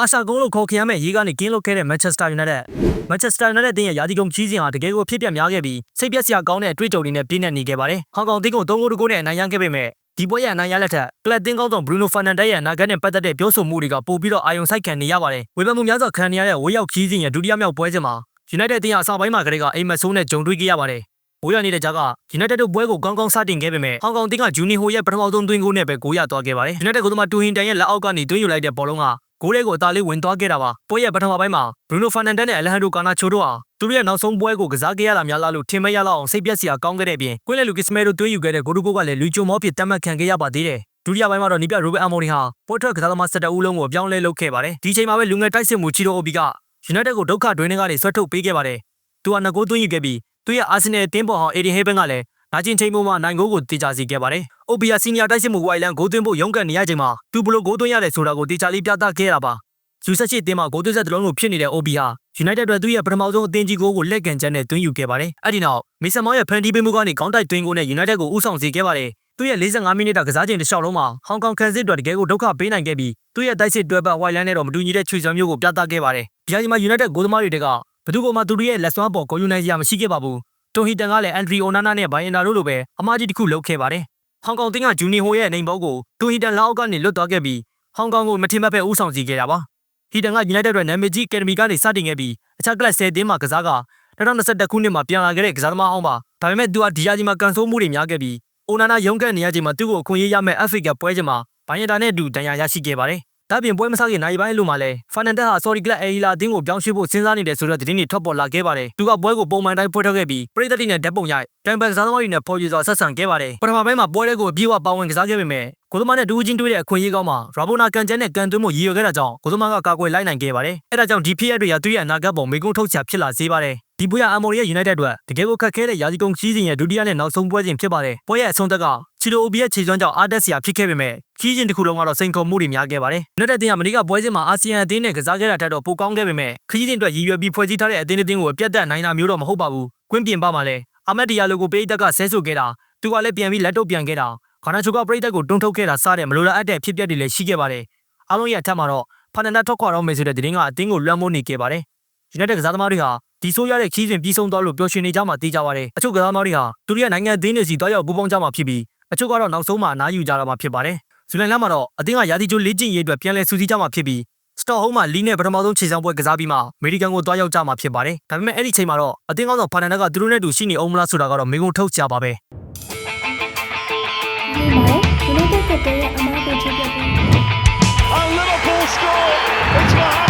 အာဆာဂုံးလို့ခေါ်ခင်ရမယ့်ရေးကနေကင်းလွတ်ခဲ့တဲ့ Manchester United Manchester United တင်းရဲ့ယာတီကုံကြီးစဉ်ဟာတကယ်ကိုဖြစ်ပျက်များခဲ့ပြီးစိတ်ပျက်စရာကောင်းတဲ့အတွေ့အကြုံတွေနဲ့ပြည့်နှက်နေခဲ့ပါတယ်။ဟောင်ကောင်တင်းကို3ဂိုးတကိုးနဲ့အနိုင်ရခဲ့ပေမဲ့ဒီပွဲရဲ့အနိုင်ရလက်ထက်ကလပ်တင်းကောင်းဆောင် Bruno Fernandes ရဲ့အနာဂတ်နဲ့ပတ်သက်တဲ့ပြောဆိုမှုတွေကပိုပြီးတော့အာရုံစိုက်ခံနေရပါတယ်။ဝေဖန်မှုများစွာခံနေရတဲ့ဝေးရောက်ကြီးစဉ်ရဲ့ဒုတိယမြောက်ပွဲစဉ်မှာ United တင်းဟာအစပိုင်းမှာကတည်းကအိမ်မက်ဆိုးနဲ့ဂျုံတွေ့ခဲ့ရပါတယ်။ဘိုးရနေတဲ့ကြားက United တို့ပွဲကိုကောင်းကောင်းစတင်ခဲ့ပေမဲ့ဟောင်ကောင်တင်းကဂျူနီဟိုရဲ့ပထမဆုံးသွင်းဂိုးနဲ့ပဲဂိုးရသွားခဲ့ပါတယ်။ United ကသမားတူဟင်တန်ရဲ့လက်အောက်ကနေသွင်းယူလိုက်တဲ့ဘောလုံးက ဂိုးလေးကိုအသာလေးဝင်သွားခဲ့တာပါပွဲရဲ့ပထမပိုင်းမှာ Bruno Fernandes နဲ့ Alejandro Garnacho တို့ဟာသူတို့ရဲ့နောက်ဆုံးပွဲကိုကစားခဲ့ရတာများလားလို့ထင်မရလောက်အောင်စိတ်ပျက်စရာကောင်းခဲ့တဲ့အပြင်ကွင်းလေလူကစ်စမဲတို့တွင်းယူခဲ့တဲ့ဂိုးတကိုးကလည်းလူချုံမောဖြစ်တတ်မှတ်ခံခဲ့ရပါသေးတယ်ဒုတိယပိုင်းမှာတော့နီးပြ Robert Amoni ဟာပွဲထွက်ကစားသမား၁၁ဦးလုံးကိုအပြောင်းလဲလုပ်ခဲ့ပါတယ်ဒီချိန်မှာပဲလူငယ်တိုက်စစ်မှုချီတိုအိုဘီက United ကိုဒုက္ခတွင်းထဲကနေဆွတ်ထုတ်ပေးခဲ့ပါတယ်သူကနှစ်ဂိုးသွင်းယူခဲ့ပြီးသူရဲ့ Arsenal တင်းပေါ်ဟောင်း Eddie Heaven ကလည်း နာကျင်ချိန်မှာနိုင်ဂိုးကိုတေချာစီခဲ့ပါတယ်။ OBR Senior တိုက်စစ်မှုဝိုင်လန်ဂိုးသွင်းဖို့ရုန်းကန်နေရချိန်မှာသူဘလို့ဂိုးသွင်းရတယ်ဆိုတာကိုတေချာလေးပြသခဲ့တာပါ။ယူဆက်ရှိတင်းမှာဂိုးသွင်းဆက်တစ်လုံးကိုဖြစ်နေတဲ့ OB ဟာ United အတွက်သူ့ရဲ့ပထမဆုံးအသင်းကြီးဂိုးကိုလက်ကန်ချက်နဲ့သွင်းယူခဲ့ပါတယ်။အဲ့ဒီနောက်မီဆန်မောင်ရဲ့ဖန်တီးပေးမှုကနေခေါင်းတိုက်သွင်းဂိုးနဲ့ United ကိုဦးဆောင်စေခဲ့ပါတယ်။သူ့ရဲ့45မိနစ်တာကစားချိန်တစ်လျှောက်လုံးမှာဟောင်ကောင်ခန်စစ်အတွက်တကယ်ကိုဒုက္ခပေးနိုင်ခဲ့ပြီးသူ့ရဲ့တိုက်စစ်တွဲပတ်ဝိုင်လန်နဲ့တော့မတူညီတဲ့ချွေစွမ်းမျိုးကိုပြသခဲ့ပါတယ်။ဒီအချိန်မှာ United ဂိုးသမားတွေတကဘယ်သူကမှသူတို့ရဲ့လက်စွမ်းပေါ်ဂိုးယူနိုင်စရာမရှိခဲ့ပါဘူး။ တိုဟီတန်ကလည်းအန်ဒရီအိုနာနာနဲ့ဘိုင်ယန်နာတို့လိုပဲအမားကြီးတစ်ခုလုပ်ခဲ့ပါတယ်။ဟောင်ကောင်တင်းကဂျူနီဟိုရဲ့နေဘောကိုတိုဟီတန်လောက်ကနေလွတ်သွားခဲ့ပြီးဟောင်ကောင်ကိုမထင်မှတ်ပဲဦးဆောင်စီခဲ့တာပါ။ဟီတန်က United အတွက်နာမည်ကြီး Academy ကနေစတင်ခဲ့ပြီးအခြားကလပ်10တင်းမှာကစားက2021ခုနှစ်မှာပြန်လာခဲ့တဲ့ကစားသမားအောင်ပါ။ဒါပေမဲ့သူကဒီယာကြီးမှာကန်ဆိုးမှုတွေများခဲ့ပြီးအိုနာနာရုံးကန်နေရချိန်မှာသူ့ကိုအခွင့်အရေးရမဲ့ Africa ပွဲချိန်မှာဘိုင်ယန်တာနဲ့အတူတန်ရာရရှိခဲ့ပါတယ်။ ဒါပြင်ပွဲမစခင်နိုင်ပိုင်းလို့မှလည်းဖာနန်ဒက်ဟာ Sorry Club အေဟီလာအတင်းကိုပြောင်းရွှေ့ဖို့စဉ်းစားနေတယ်ဆိုတဲ့သတင်းတွေထွက်ပေါ်လာခဲ့ပါတယ်။သူကပွဲကိုပုံမှန်တိုင်းပွဲထွက်ခဲ့ပြီးပရိသတ်တွေနဲ့ဓာတ်ပုံရိုက်တန်ပန်ကစားသမားတွေနဲ့ပေါ်ပြစွာဆက်ဆံခဲ့ပါတယ်။ပထမပိုင်းမှာပွဲတွေကိုအပြည့်အဝပါဝင်ကစားခဲ့ပေမဲ့ ကိုသမားနဲ့ဒူးချင်းတွေ့တဲ့အခွင့်အရေးကောင်းမှာရာဘိုနာကန်ကျန်နဲ့ကန်သွင်းမှုရည်ရွယ်ခဲ့တာကြောင့်ကိုသမားကကာကွယ်လိုက်နိုင်ခဲ့ပါတယ်။အဲဒါကြောင့်ဒီဖြစ်ရပ်တွေကသူ့ရဲ့အနာဂတ်ပေါ်မေကွန်းထုတ်ချဖြစ်လာစေပါတယ်။ဒီပွဲကအမော်ရဲ့ United အတွက်တကယ်ကိုခက်ခဲတဲ့ရာသီကုန်ကြီးစဉ်ရဲ့ဒုတိယနဲ့နောက်ဆုံးပွဲစဉ်ဖြစ်ပါတယ်။ပွဲရဲ့အဆုံးသက်ကချီလိုအိုဘီရဲ့ခြေစွမ်းကြောင့်အားတက်စရာဖြစ်ခဲ့ပေမဲ့ကြီးစဉ်တစ်ခုလုံးကတော့စိန်ခေါ်မှုတွေများခဲ့ပါတယ်။ United တင်ကမနီကပွဲစဉ်မှာအာဆီယံအသင်းနဲ့ကစားခဲ့တာထက်တော့ပိုကောင်းခဲ့ပေမဲ့ခကြီးစဉ်အတွက်ရည်ရွယ်ပြီးဖွဲ့စည်းထားတဲ့အသင်းအသင်းကိုပြတ်တက်နိုင်တာမျိုးတော့မဟုတ်ပါဘူး။ကွင်းပြင်ပမှာလည်းအာမက်ဒီယာလိုကိုပေးတက်ကဆဲဆိုခဲ့တာသူကလည်းပြန်ပြီးလက်တော့ပြန်ခဲ့တာ ခါနာချိုကပရိသတ်ကိုတွန်းထုတ်ခဲ့တာစတဲ့မလိုလားအပ်တဲ့ဖြစ်ပျက်တွေလည်းရှိခဲ့ပါတယ်။အားလုံးရဲ့အထက်မှာတော့ဖာနန်ဒါထွက်ခွာတော့မယ်ဆိုတဲ့သတင်းကအသင်းကိုလွှမ်းမိုးနေခဲ့ပါတယ်။ United ကစားသမားတွေဟာဒီဆိုးရတဲ့ခီးစဉ်ပြီးဆုံးသွားလို့ပျော်ရွှင်နေကြမှာသိကြပါတယ်။အချို့ကစားသမားတွေဟာသူတို့ရဲ့နိုင်ငံအသင်းတွေစီတွားရောက်ပူးပေါင်းကြမှာဖြစ်ပြီးအချို့ကတော့နောက်ဆုံးမှာအနားယူကြတာမှာဖြစ်ပါတယ်။ဇူလိုင်လမှာတော့အသင်းကရာသီကျိုးလေ့ကျင့်ရေးအတွက်ပြန်လည်စူးစီးကြမှာဖြစ်ပြီးစတော့ဟုံးမှာလီနဲ့ပထမဆုံးခြေဆောင်ပွဲကစားပြီးမှအမေရိကန်ကိုတွားရောက်ကြမှာဖြစ်ပါတယ်။ဒါပေမဲ့အဲ့ဒီချိန်မှာတော့အသင်းကောင်းဆောင်ဖာနန်ဒက်ကသူတို့နဲ့တူရှိနေအောင်မလားဆိုတာကတော့မင်းကုန်ထုတ်ကြပါပဲ။ Pepe'ye Liverpool score! It's Mohamed